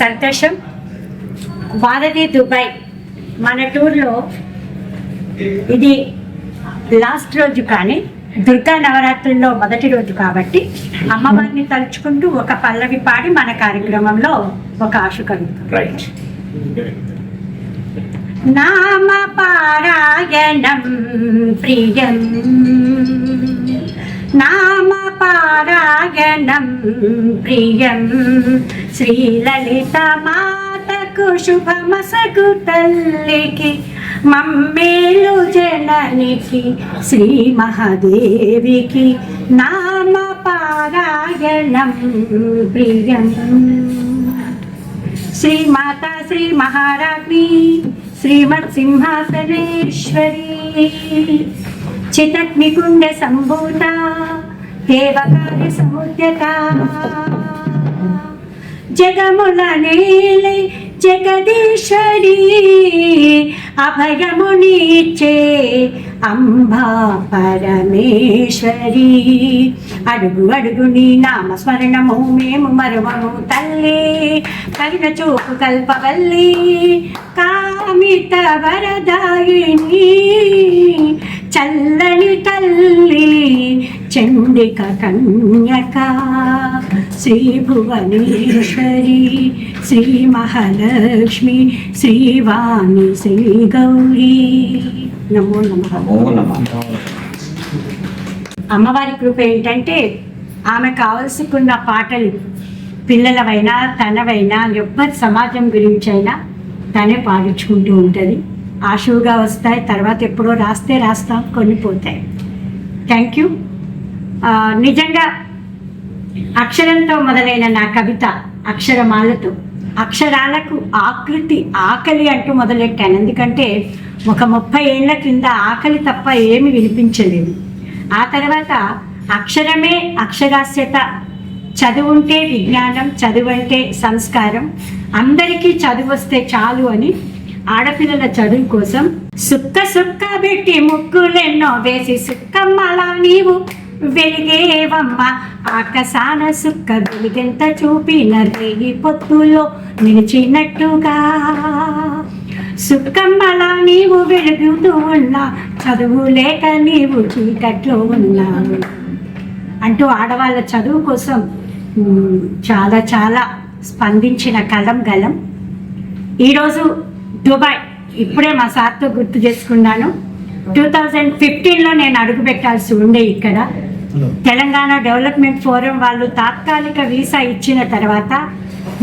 సంతోషం. భారతి దుబాయ్ మన టూర్లో ఇది లాస్ట్ రోజు కానీ దుర్గా నవరాత్రుల్లో మొదటి రోజు కాబట్టి అమ్మవారిని తలుచుకుంటూ ఒక పల్లవి పాడి మన కార్యక్రమంలో ఒక ఆశ కలుగుతాం రైట్ నామ పారాయణం ప్రియం. నామ పారాయణం. ప్రియం శ్రీలలిత మాతకు శుభమసగు తల్లికి మమ్మేలు జననికి శ్రీ మహాదేవికి నామ పారాయణం. ప్రియం శ్రీమాత శ్రీ మహారాజ్ని శ్రీమత్ సింహాసనేశ్వరి చితగ్నికుండ సంభూత దేవకార్య సముద్యత జగముల నేలే జగదీశ్వరి అభయమునిచ్చే అంబా పరమేశ్వరి. అడుగు అడుగు నీ నామస్మరణము మేము మరువము తల్లి. కరుణ చూపు కల్పవల్లి. కామిత వరదాయిని చల్ల చండిక కన్యక శ్రీ భువనేశ్వరి శ్రీ మహాలక్ష్మి శ్రీవాణి శ్రీ గౌరీ నమో నమః నమో నమః అమ్మవారి కృప ఏంటంటే ఆమె కావలసుకున్న పాటలు పిల్లలవైనా తనవైనా ఎవ్వరి సమాజం గురించి అయినా తనే పాడించుకుంటూ ఉంటుంది. ఆశువుగా వస్తాయి తర్వాత ఎప్పుడో రాస్తే రాస్తాం కొన్ని పోతాయి. థ్యాంక్ యూ నిజంగా అక్షరంతో మొదలైన నా కవిత అక్షరమాలతో అక్షరాలకు ఆకృతి ఆకలి అంటూ మొదలెట్టాను. ఎందుకంటే ఒక ముప్పై ఏళ్ళ క్రింద ఆకలి తప్ప ఏమి వినిపించలేదు. ఆ తర్వాత అక్షరమే అక్షరాస్యత. చదువుంటే విజ్ఞానం చదువంటే సంస్కారం. అందరికీ చదువు వస్తే చాలు అని ఆడపిల్లల చదువు కోసం సుక్క సుక్క పెట్టి ముక్కులెన్నో వేసి సుక్కమ్మలా నీవు వెలిగేవమ్మ ఆకసాన సుక్క వెలిగెంత చూపిన రేగి పొత్తులో నిలిచినట్టుగా. సుక్కమ్మలా నీవు వెలుగుతూ ఉన్నా చదువు లేక నీవు చీకట్లో ఉన్నావు అంటూ ఆడవాళ్ళ చదువు కోసం చాలా చాలా స్పందించిన కలం గలం. ఈరోజు దుబాయ్ ఇప్పుడే మా సార్తో గుర్తు చేసుకున్నాను. టూ థౌజండ్ ఫిఫ్టీన్లో నేను అడుగు పెట్టాల్సి ఉండే ఇక్కడ తెలంగాణ డెవలప్మెంట్ ఫోరం వాళ్ళు తాత్కాలిక వీసా ఇచ్చిన తర్వాత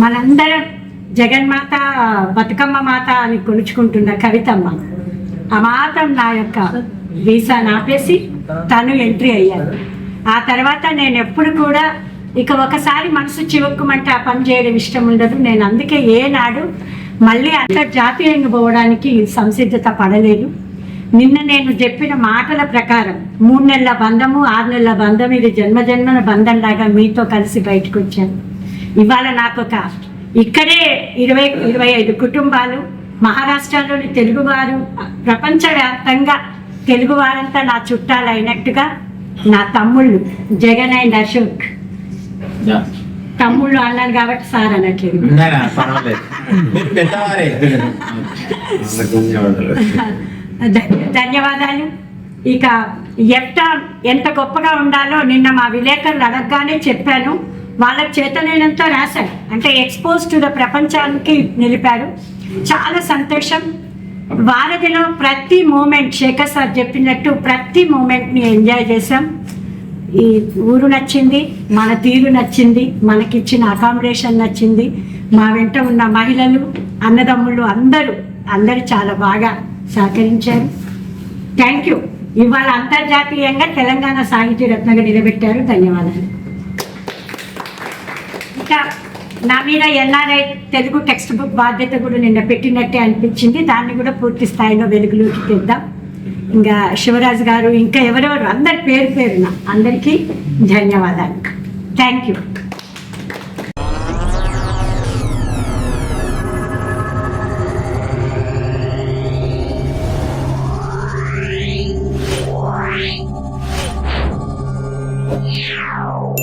మనందరం జగన్మాత బతుకమ్మ మాత అని కొలుచుకుంటున్న కవితమ్మ ఆ మాత్రం నా యొక్క వీసా నాపేసి తను ఎంట్రీ అయ్యారు. ఆ తర్వాత నేను ఎప్పుడు కూడా ఇక ఒకసారి మనసు చివక్కుమంటే ఆ పని చేయడం ఇష్టం ఉండదు. నేను అందుకే ఏనాడు మళ్ళీ అంతర్జాతీయంగా పోవడానికి సంసిద్ధత పడలేదు. నిన్న నేను చెప్పిన మాటల ప్రకారం మూడు నెలల బంధము ఆరు నెలల బంధం ఇది జన్మ జన్మల బంధం లాగా మీతో కలిసి బయటకు వచ్చాను ఇవాళ నాకు ఒక ఇక్కడే ఇరవై ఇరవై ఐదు కుటుంబాలు మహారాష్ట్రలోని తెలుగువారు ప్రపంచవ్యాప్తంగా తెలుగువారంతా నా చుట్టాలు అయినట్టుగా నా తమ్ముళ్ళు జగన్ అండ్ అశోక్ తమ్ముళ్ళు అన్నాను కాబట్టి సార్ అనట్లేదు ధన్యవాదాలు. ఇక ఎట్ట ఎంత గొప్పగా ఉండాలో నిన్న మా విలేకరులు అడగగానే చెప్పాను వాళ్ళకి చేతనైనంత రాశారు. అంటే ఎక్స్పోజ్ టు ద ప్రపంచానికి నిలిపారు. చాలా సంతోషం. వారధిలో ప్రతి మూమెంట్ శేఖర్ సార్ చెప్పినట్టు ప్రతి మూమెంట్ని ఎంజాయ్ చేసాం ఈ ఊరు నచ్చింది మన తీరు నచ్చింది మనకిచ్చిన అకామిడేషన్ నచ్చింది. మా వెంట ఉన్న మహిళలు అన్నదమ్ముళ్ళు అందరూ అందరూ చాలా బాగా సహకరించారు. థ్యాంక్ యూ ఇవాళ అంతర్జాతీయంగా తెలంగాణ సాహిత్య రత్నగా నిలబెట్టారు. ధన్యవాదాలు. ఇంకా నా మీద ఎన్ఆర్ఐ తెలుగు టెక్స్ట్ బుక్ బాధ్యత కూడా నిన్న పెట్టినట్టే అనిపించింది. దాన్ని కూడా పూర్తి స్థాయిలో వెలుగులోకి తెద్దాం. ఇంకా శివరాజు గారు ఇంకా ఎవరెవరు అందరి పేరు పేరున అందరికీ ధన్యవాదాలు. Thank you Meow.